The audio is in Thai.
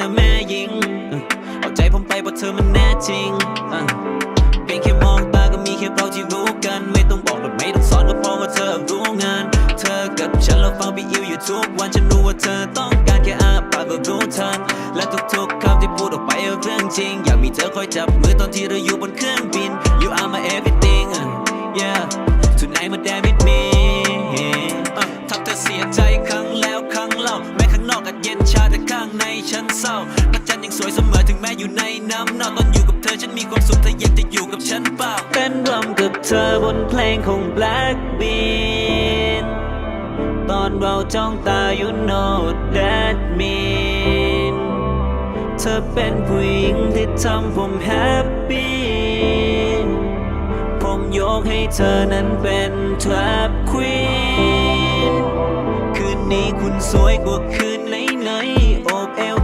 นะแม่ยิง เอาใจผมไปเพราะเธอมันแน่จริงเออเพียงแค่มองตาก็มีแค่เราที่รู้กัน ไม่ต้องบอกหรือไม่ต้องสอนก็เพราะว่าเธอรู้งาน เธอกับฉันเราฟังพี่อิวอยู่ทุกวันฉันรู้ว่าเธอต้องการแค่อาปากก็รู้ทันและทุกๆคำที่พูดออกไปเป็นเรื่องจริง อยากมีเธอคอยจับมือตอนที่เราอยู่บนเครื่องบิน You are my everything yeah tonight my damn it me อะทำเธอเสียใจครั้งแล้วครั้งเล่า นอกอาจเย็นชาแต่ข้างในฉันเศร้านักจันทร์ยังสวยเสมอถึงแม้อยู่ในน้ำน่าตอนอยู่กับเธอฉันมีความสุขเธออยากจะอยู่กับฉันเปล่าเต้นรำกับเธอบนเพลงของ Blackbean ตอนเราจ้องตา you know that mean เธอเป็นผู้หญิงที่ทำผมแฮปปี้ผมยกให้เธอนั้นเป็น trap queen คืน นี้คุณสวยกว่าคืนไหนๆโอบเอว